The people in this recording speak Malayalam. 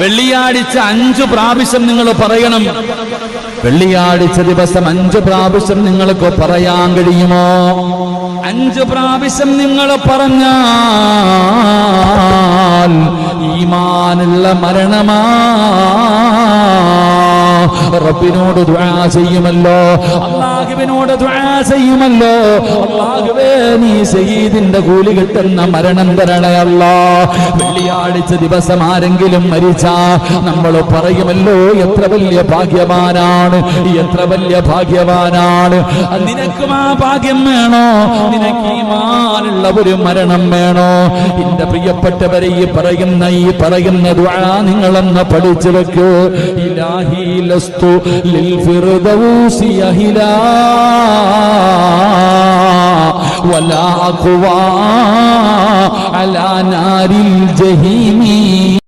വെള്ളിയാഴ്ച അഞ്ചു പ്രാവശ്യം നിങ്ങൾ പറയണം. വെള്ളിയാഴ്ച ദിവസം അഞ്ചു പ്രാവശ്യം നിങ്ങൾക്ക് പറയാൻ കഴിയുമോ? അഞ്ചു പ്രാവശ്യം നിങ്ങൾ പറഞ്ഞാൽ ഈമാനുള്ള മരണമാ റബ്ബിനോട് ദുആ ചെയ്യുമല്ലോ. അള്ളാഹുവിനോട് ദുആ ചെയ്യുമല്ലോ. അള്ളാഹുവേ നീ സയ്യിദിന്റെ കൂലി കിട്ടുന്ന മരണം തരണേ തരണയല്ല വെള്ളിയാഴ്ച ദിവസം ആരെങ്കിലും മരിച്ചാ നമ്മൾ പറയുമല്ലോ എത്ര വലിയ ഭാഗ്യവാനാണ് എത്ര വലിയ ഭാഗ്യവാനാണ്. നിനക്കും ആ ഭാഗ്യം വേണോ? നിനക്ക് ഈമാനുള്ള ഒരു മരണം വേണോ? എന്റെ പ്രിയപ്പെട്ടവരെ ഈ പറയുന്ന ഈ പറയുന്ന ദുആ നിങ്ങളെന്ന് പഠിച്ചു വെക്കൂ. ഇലാഹി للفردوس يا يهلا ولا أقوى على نار الجهيم